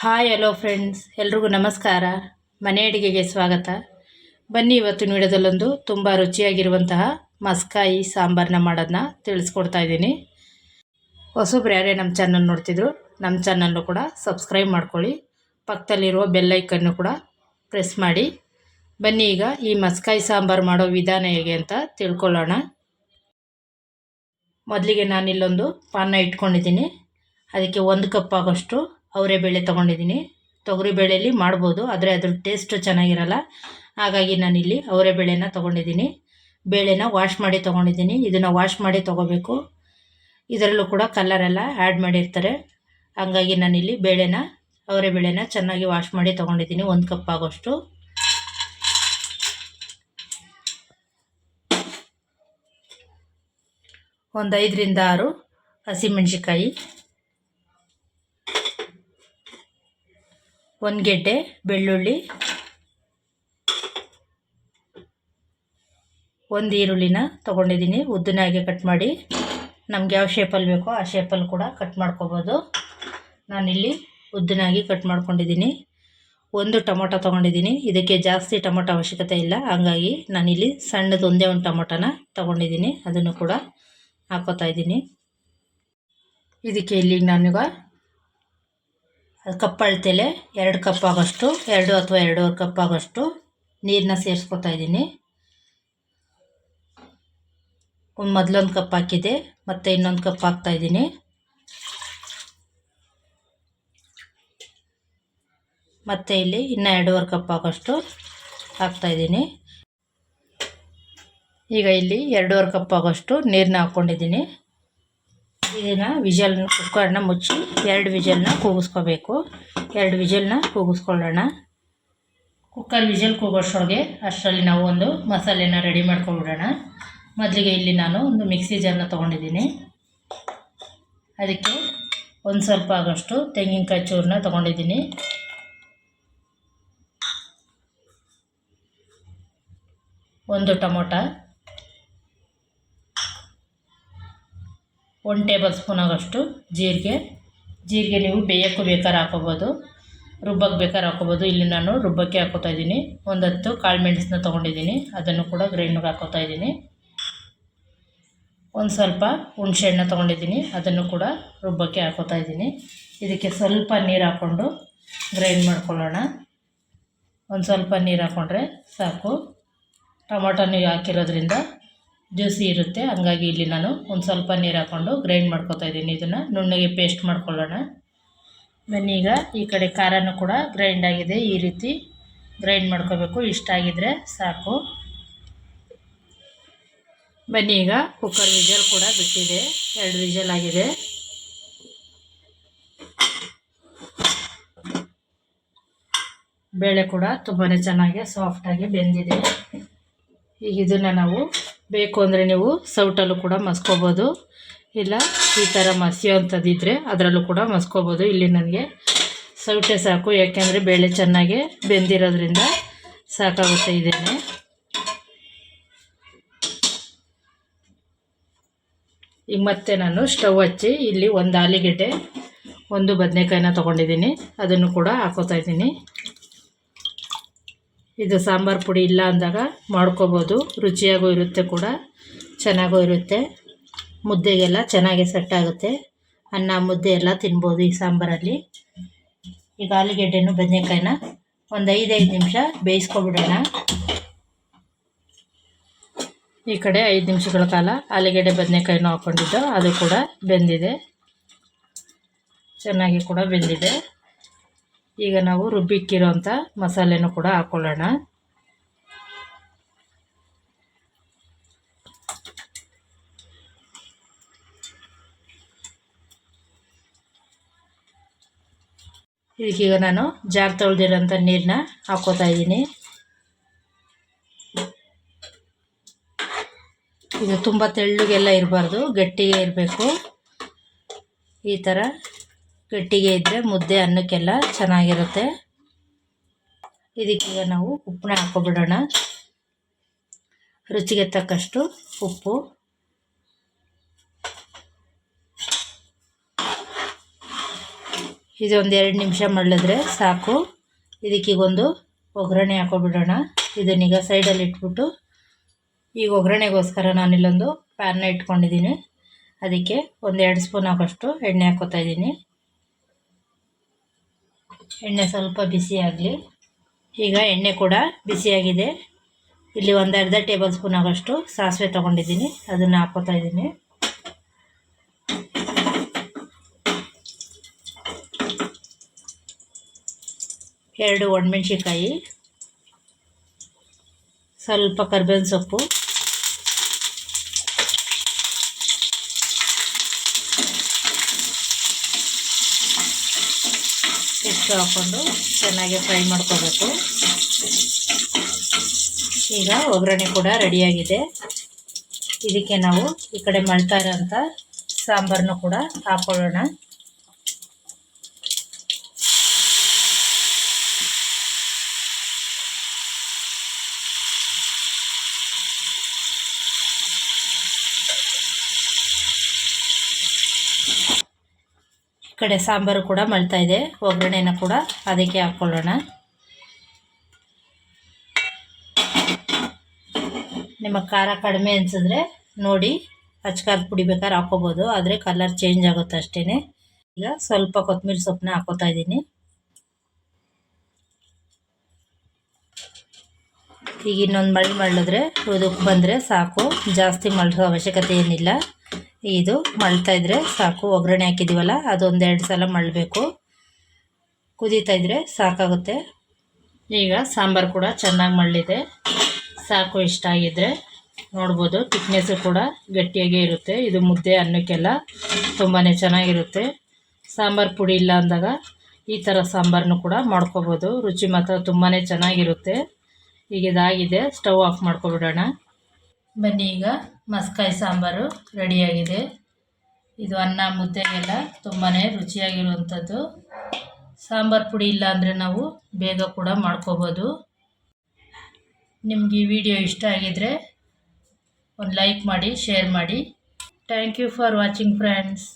Hi hello friends ಎಲ್ರಿಗೂ ನಮಸ್ಕಾರ. ಮನೆ ಅಡಿಗೆಗೆ ಸ್ವಾಗತ. ಬನ್ನಿ ಇವತ್ತು ವಿಡಿಯೋದಲ್ಲೊಂದು ತುಂಬ ರುಚಿಯಾಗಿರುವಂತಹ ಮಸ್ಕಾಯಿ ಸಾಂಬಾರನ್ನ ಮಾಡೋದನ್ನ ತಿಳಿಸ್ಕೊಡ್ತಾ ಇದ್ದೀನಿ. ಹೊಸಬ್ರು ಯಾರೇ ನಮ್ಮ ಚಾನಲ್ ನೋಡ್ತಿದ್ರು, ನಮ್ಮ ಚಾನಲ್ಲು ಕೂಡ ಸಬ್ಸ್ಕ್ರೈಬ್ ಮಾಡ್ಕೊಳ್ಳಿ. ಪಕ್ಕದಲ್ಲಿರುವ ಬೆಲ್ಲೈಕನ್ನು ಕೂಡ ಪ್ರೆಸ್ ಮಾಡಿ. ಬನ್ನಿ ಈಗ ಈ ಮಸ್ಕಾಯಿ ಸಾಂಬಾರು ಮಾಡೋ ವಿಧಾನ ಹೇಗೆ ಅಂತ ತಿಳ್ಕೊಳ್ಳೋಣ. ಮೊದಲಿಗೆ ನಾನಿಲ್ಲೊಂದು ಪಾನ ಇಟ್ಕೊಂಡಿದ್ದೀನಿ. ಅದಕ್ಕೆ ಒಂದು ಕಪ್ ಆಗೋಷ್ಟು ಅವರೇ ಬೇಳೆ ತೊಗೊಂಡಿದ್ದೀನಿ. ತೊಗರಿ ಬೇಳೆಯಲ್ಲಿ ಮಾಡ್ಬೋದು, ಆದರೆ ಅದ್ರ ಟೇಸ್ಟು ಚೆನ್ನಾಗಿರಲ್ಲ. ಹಾಗಾಗಿ ನಾನಿಲ್ಲಿ ಅವರೇ ಬೇಳೆನ ತೊಗೊಂಡಿದ್ದೀನಿ. ಬೇಳೆನ ವಾಶ್ ಮಾಡಿ ತೊಗೊಂಡಿದ್ದೀನಿ. ಇದನ್ನು ವಾಶ್ ಮಾಡಿ ತೊಗೋಬೇಕು. ಇದರಲ್ಲೂ ಕೂಡ ಕಲರೆಲ್ಲ ಆ್ಯಡ್ ಮಾಡಿರ್ತಾರೆ. ಹಾಗಾಗಿ ನಾನಿಲ್ಲಿ ಬೇಳೆನ, ಅವರೇ ಬೇಳೆನ ಚೆನ್ನಾಗಿ ವಾಶ್ ಮಾಡಿ ತೊಗೊಂಡಿದ್ದೀನಿ, ಒಂದು ಕಪ್ ಆಗೋಷ್ಟು. ಒಂದು ಐದರಿಂದ ಆರು ಹಸಿಮೆಣ್ಸಿಕಾಯಿ ಒಂದು ಗೆಡ್ಡೆ, ಬೆಳ್ಳುಳ್ಳಿ, ಒಂದು ಈರುಳ್ಳಿನ ತೊಗೊಂಡಿದ್ದೀನಿ ಉದ್ದನಾಗೆ ಕಟ್ ಮಾಡಿ. ನಮ್ಗೆ ಯಾವ ಶೇಪಲ್ಲಿ ಬೇಕೋ ಆ ಶೇಪಲ್ಲಿ ಕೂಡ ಕಟ್ ಮಾಡ್ಕೋಬೋದು. ನಾನಿಲ್ಲಿ ಉದ್ದನಾಗಿ ಕಟ್ ಮಾಡ್ಕೊಂಡಿದ್ದೀನಿ ಒಂದು ಟೊಮೊಟೊ ತೊಗೊಂಡಿದ್ದೀನಿ ಇದಕ್ಕೆ ಜಾಸ್ತಿ ಟೊಮೊಟೊ ಅವಶ್ಯಕತೆ ಇಲ್ಲ. ಹಾಗಾಗಿ ನಾನಿಲ್ಲಿ ಸಣ್ಣದು ಒಂದೇ ಒಂದು ಟೊಮೊಟೊನ ತೊಗೊಂಡಿದ್ದೀನಿ ಅದನ್ನು ಕೂಡ ಹಾಕೋತಾ ಇದ್ದೀನಿ ಇದಕ್ಕೆ ಇಲ್ಲಿ ನಾನೀಗ ಕಪ್ ಅಳತೆಲೆ ಎರಡು ಕಪ್ ಆಗೋಷ್ಟು, ಎರಡು ಅಥವಾ ಎರಡೂವರೆ ಕಪ್ ಆಗೋಷ್ಟು ನೀರನ್ನ ಸೇರಿಸ್ಕೊತಾ ಇದ್ದೀನಿ. ಒಂದು ಮೊದಲೊಂದು ಕಪ್ ಹಾಕಿದೆ, ಮತ್ತು ಇನ್ನೊಂದು ಕಪ್ ಹಾಕ್ತಾ ಇದ್ದೀನಿ. ಮತ್ತು ಇಲ್ಲಿ ಇನ್ನೂ ಎರಡೂವರೆ ಕಪ್ ಆಗೋಷ್ಟು ಹಾಕ್ತಾಯಿದ್ದೀನಿ ಈಗ ಇಲ್ಲಿ ಎರಡೂವರೆ ಕಪ್ ಆಗೋಷ್ಟು ನೀರನ್ನ ಹಾಕ್ಕೊಂಡಿದ್ದೀನಿ. ಇದನ್ನು ವಿಜಲ್ನ ಕುಕ್ಕರ್ನ ಮುಚ್ಚಿ ಎರಡು ವಿಜಲ್ನ ಕೂಗಿಸ್ಕೋಬೇಕು. ಎರಡು ವಿಜಲ್ನ ಕೂಗಿಸ್ಕೊಳ್ಳೋಣ. ಕುಕ್ಕರ್ ವಿಜಲ್ ಕೂಗೋಷ್ಟೊಳಗೆ ಅಷ್ಟರಲ್ಲಿ ನಾವು ಒಂದು ಮಸಾಲೆನ ರೆಡಿ ಮಾಡ್ಕೊಂಡ್ಬಿಡೋಣ ಮೊದಲಿಗೆ ಇಲ್ಲಿ ನಾನು ಒಂದು ಮಿಕ್ಸಿ ಜಾರ್ನ ತೊಗೊಂಡಿದ್ದೀನಿ. ಅದಕ್ಕೆ ಒಂದು ಸ್ವಲ್ಪ ಆಗೋಷ್ಟು ತೆಂಗಿನಕಾಯಿ ಚೂರನ್ನ ತೊಗೊಂಡಿದ್ದೀನಿ. ಒಂದು ಟೊಮೊಟೊ ಒಂದು ಟೇಬಲ್ ಸ್ಪೂನ್ ಆಗೋಷ್ಟು ಜೀರಿಗೆ. ಜೀರಿಗೆ ನೀವು ಬೇಯಕ್ಕೂ ಬೇಕಾದ್ರೆ ಹಾಕೋಬೋದು ರುಬ್ಬಕ್ಕೆ ಬೇಕಾದ್ರೆ ಹಾಕೋಬೋದು ಇಲ್ಲಿ ನಾನು ರುಬ್ಬಕ್ಕೆ ಹಾಕೋತಾ ಇದ್ದೀನಿ. ಒಂದು ಹತ್ತು ಕಾಳು ಮೆಣಸನ್ನ ತೊಗೊಂಡಿದ್ದೀನಿ. ಅದನ್ನು ಕೂಡ ಗ್ರೈಂಡ್ಗೆ ಹಾಕೋತಾ ಇದ್ದೀನಿ. ಒಂದು ಸ್ವಲ್ಪ ಹುಣಸೆಹಣ್ಣು ತೊಗೊಂಡಿದ್ದೀನಿ. ಅದನ್ನು ಕೂಡ ರುಬ್ಬಕ್ಕೆ ಹಾಕೋತಾ ಇದ್ದೀನಿ. ಇದಕ್ಕೆ ಸ್ವಲ್ಪ ನೀರು ಹಾಕ್ಕೊಂಡು ಗ್ರೈಂಡ್ ಮಾಡ್ಕೊಳ್ಳೋಣ. ಒಂದು ಸ್ವಲ್ಪ ನೀರು ಹಾಕ್ಕೊಂಡ್ರೆ ಸಾಕು. ಟೊಮೊಟೊ ನೀರು ಹಾಕಿರೋದ್ರಿಂದ ಜ್ಯೂಸಿ ಇರುತ್ತೆ. ಹಂಗಾಗಿ ಇಲ್ಲಿ ನಾನು ಒಂದು ಸ್ವಲ್ಪ ನೀರು ಹಾಕ್ಕೊಂಡು ಗ್ರೈಂಡ್ ಮಾಡ್ಕೊತಾ ಇದ್ದೀನಿ. ಇದನ್ನು ನುಣ್ಣಗೆ ಪೇಸ್ಟ್ ಮಾಡ್ಕೊಳ್ಳೋಣ. ಬನ್ನಿ ಈಗ ಈ ಕಡೆ ಖಾರನೂ ಕೂಡ ಗ್ರೈಂಡ್ ಆಗಿದೆ. ಈ ರೀತಿ ಗ್ರೈಂಡ್ ಮಾಡ್ಕೋಬೇಕು. ಇಷ್ಟ ಆಗಿದ್ರೆ ಸಾಕು. ಬನ್ನಿ ಈಗ ಕುಕ್ಕರ್ ವಿಜಲ್ ಕೂಡ ಬಿಟ್ಟಿದೆ. ಎರಡು ವಿಜಲ್ ಆಗಿದೆ. ಬೇಳೆ ಕೂಡ ತುಂಬಾ ಚೆನ್ನಾಗಿ ಸಾಫ್ಟಾಗಿ ಬೆಂದಿದೆ. ಈಗ ಇದನ್ನು ನಾವು ಬೇಕು ಅಂದರೆ ನೀವು ಸೌಟಲ್ಲೂ ಕೂಡ ಮಸ್ಕೋಬೋದು. ಇಲ್ಲ, ಈ ಥರ ಮಸಿಯೋವಂಥದ್ದಿದ್ದರೆ ಅದರಲ್ಲೂ ಕೂಡ ಮಸ್ಕೋಬೋದು. ಇಲ್ಲಿ ನನಗೆ ಸೌಟೆ ಸಾಕು, ಯಾಕೆಂದರೆ ಬೇಳೆ ಚೆನ್ನಾಗಿ ಬೆಂದಿರೋದ್ರಿಂದ ಸಾಕಾಗುತ್ತೆ ಇದೇನೆ. ಈಗ ಮತ್ತೆ ನಾನು ಸ್ಟವ್ ಹಚ್ಚಿ ಇಲ್ಲಿ ಒಂದು ಆಲಿಗೆಡ್ಡೆ, ಒಂದು ಬದನೆಕಾಯಿನ ತೊಗೊಂಡಿದ್ದೀನಿ. ಅದನ್ನು ಕೂಡ ಹಾಕೋತಾ ಇದ್ದೀನಿ. ಇದು ಸಾಂಬಾರು ಪುಡಿ ಇಲ್ಲ ಅಂದಾಗ ಮಾಡ್ಕೋಬೋದು. ರುಚಿಯಾಗೂ ಇರುತ್ತೆ ಕೂಡ, ಚೆನ್ನಾಗೂ ಇರುತ್ತೆ. ಮುದ್ದೆಗೆಲ್ಲ ಚೆನ್ನಾಗಿ ಸೆಟ್ ಆಗುತ್ತೆ. ಅನ್ನ, ಮುದ್ದೆ ಎಲ್ಲ ತಿನ್ಬೋದು ಈ ಸಾಂಬಾರಲ್ಲಿ. ಈಗ ಆಲೂಗೆಡ್ಡೆನು ಬದನೆಕಾಯಿನ ಒಂದು ಐದೈದು ನಿಮಿಷ ಬೇಯಿಸ್ಕೊಬಿಡೋಣ. ಈ ಕಡೆ ಐದು ನಿಮಿಷಗಳ ಕಾಲ ಆಲೂಗೆಡ್ಡೆ ಬದನೆಕಾಯಿನೂ ಹಾಕ್ಕೊಂಡಿದ್ದು ಅದು ಕೂಡ ಬೆಂದಿದೆ. ಚೆನ್ನಾಗಿ ಕೂಡ ಬೆಂದಿದೆ. ಈಗ ನಾವು ರುಬ್ಬಿಕ್ಕಿರೋಂಥ ಮಸಾಲೆನೂ ಕೂಡ ಹಾಕ್ಕೊಳ್ಳೋಣ ಇದಕ್ಕೀಗ ನಾನು ಜಾರ್ ತೊಳೆದಿರೋಂಥ ನೀರನ್ನ ಹಾಕೋತಾ ಇದ್ದೀನಿ. ಇದು ತುಂಬ ತೆಳ್ಳಗೆಲ್ಲ ಇರಬಾರ್ದು, ಗಟ್ಟಿಗೆ ಇರಬೇಕು. ಈ ಥರ ಗಟ್ಟಿಗೆ ಇದ್ದರೆ ಮುದ್ದೆ ಅನ್ನಕ್ಕೆಲ್ಲ ಚೆನ್ನಾಗಿರುತ್ತೆ. ಇದಕ್ಕೀಗ ನಾವು ಉಪ್ಪನ್ನ ಹಾಕೊಬಿಡೋಣ. ರುಚಿಗೆ ತಕ್ಕಷ್ಟು ಉಪ್ಪು. ಇದೊಂದು ಎರಡು ನಿಮಿಷ ಮಳ್ಳಿದ್ರೆ ಸಾಕು. ಇದಕ್ಕೀಗೊಂದು ಒಗ್ಗರಣೆ ಹಾಕೊಬಿಡೋಣ. ಇದನ್ನೀಗ ಸೈಡಲ್ಲಿ ಇಟ್ಬಿಟ್ಟು. ಈಗ ಒಗ್ಗರಣೆಗೋಸ್ಕರ ನಾನಿಲ್ಲೊಂದು ಪ್ಯಾನ್ನ ಇಟ್ಕೊಂಡಿದ್ದೀನಿ. ಅದಕ್ಕೆ ಒಂದೆರಡು ಸ್ಪೂನ್ ಹಾಕೋಷ್ಟು ಎಣ್ಣೆ ಹಾಕೋತಾ ಇದ್ದೀನಿ. ಎಣ್ಣೆ ಸ್ವಲ್ಪ ಬಿಸಿಯಾಗಲಿ ಈಗ ಎಣ್ಣೆ ಕೂಡ ಬಿಸಿಯಾಗಿದೆ ಇಲ್ಲಿ ಒಂದು ಅರ್ಧ ಟೇಬಲ್ ಸ್ಪೂನ್ ಆಗೋಷ್ಟು ಸಾಸಿವೆ ತೊಗೊಂಡಿದ್ದೀನಿ. ಅದನ್ನು ಹಾಕೋತಾ ಇದ್ದೀನಿ. ಎರಡು ಒಣಮೆಣ್ಸಿಕಾಯಿ ಸ್ವಲ್ಪ ಕರ್ಬೇವಿನ ಸೊಪ್ಪು. ಇಷ್ಟು ಹಾಕ್ಕೊಂಡು ಚೆನ್ನಾಗಿ ಫ್ರೈ ಮಾಡ್ಕೋಬೇಕು. ಈಗ ಒಗ್ಗರಣೆ ಕೂಡ ರೆಡಿಯಾಗಿದೆ. ಇದಕ್ಕೆ ನಾವು ಈ ಕಡೆ ಮಳ್ತಾ ಇರೋಂಥ ಸಾಂಬಾರನ್ನು ಕೂಡ ಹಾಕ್ಕೊಳ್ಳೋಣ ಕಡೆ ಸಾಂಬಾರು ಕೂಡ ಮಳ್ತಾ ಇದೆ, ಒಗ್ಗರಣೆನ ಕೂಡ ಅದಕ್ಕೆ ಹಾಕ್ಕೊಳ್ಳೋಣ ನಿಮ್ಮ ಖಾರ ಕಡಿಮೆ ಅನಿಸಿದ್ರೆ ನೋಡಿ, ಅಚ್ಕಾರದ ಪುಡಿ ಬೇಕಾದ್ರೆ ಹಾಕೋಬೋದು ಆದರೆ ಕಲರ್ ಚೇಂಜ್ ಆಗುತ್ತೆ ಅಷ್ಟೇ ಈಗ ಸ್ವಲ್ಪ ಕೊತ್ತಂಬರಿ ಸೊಪ್ಪನ್ನ ಹಾಕೋತಾ ಇದ್ದೀನಿ. ಈಗ ಇನ್ನೊಂದು ಮಳ್ಳಿ ಮಳ್ಳಿದ್ರೆ ಉದಕ್ಕೆ ಬಂದರೆ ಸಾಕು, ಜಾಸ್ತಿ ಮಳ್ಳೋ ಅವಶ್ಯಕತೆ ಏನಿಲ್ಲ. ಇದು ಮಳ್ತಾ ಇದ್ರೆ ಸಾಕು. ಒಗ್ಗರಣೆ ಹಾಕಿದ್ದೀವಲ್ಲ ಅದೊಂದೆರಡು ಸಲ ಮಳ್ಬೇಕು ಕುದೀತಾ ಇದ್ರೆ ಸಾಕಾಗುತ್ತೆ. ಈಗ ಸಾಂಬಾರು ಕೂಡ ಚೆನ್ನಾಗಿ ಮಳ್ಳಿದೆ. ಸಾಕು ಇಷ್ಟ ಆಗಿದ್ರೆ ನೋಡ್ಬೋದು. ತಿಕ್ನೆಸ್ಸು ಕೂಡ ಗಟ್ಟಿಯಾಗೇ ಇರುತ್ತೆ. ಇದು ಮುದ್ದೆ ಅನ್ನಕ್ಕೆಲ್ಲ ತುಂಬಾ ಚೆನ್ನಾಗಿರುತ್ತೆ. ಸಾಂಬಾರು ಪುಡಿ ಇಲ್ಲ ಅಂದಾಗ ಈ ಥರ ಸಾಂಬಾರನ್ನು ಕೂಡ ಮಾಡ್ಕೋಬೋದು. ರುಚಿ ಮಾತ್ರ ತುಂಬಾ ಚೆನ್ನಾಗಿರುತ್ತೆ. ಈಗ ಇದಾಗಿದೆ. ಸ್ಟವ್ ಆಫ್ ಮಾಡ್ಕೊಬಿಡೋಣ. ಬನ್ನಿ ಈಗ. ಮಸ್ಕಾಯಿ ಸಾಂಬಾರು ರೆಡಿಯಾಗಿದೆ. ಇದು ಅನ್ನ ಮುದ್ದೆಗೆಲ್ಲ ತುಂಬಾ ರುಚಿಯಾಗಿರುವಂಥದ್ದು. ಸಾಂಬಾರು ಪುಡಿ ಇಲ್ಲ ಅಂದರೆ ನಾವು ಬೇಗ ಕೂಡ ಮಾಡ್ಕೋಬೋದು. ನಿಮಗೆ ಈ ವಿಡಿಯೋ ಇಷ್ಟ ಆಗಿದ್ದರೆ ಒಂದು ಲೈಕ್ ಮಾಡಿ, ಶೇರ್ ಮಾಡಿ. Thank you for watching friends.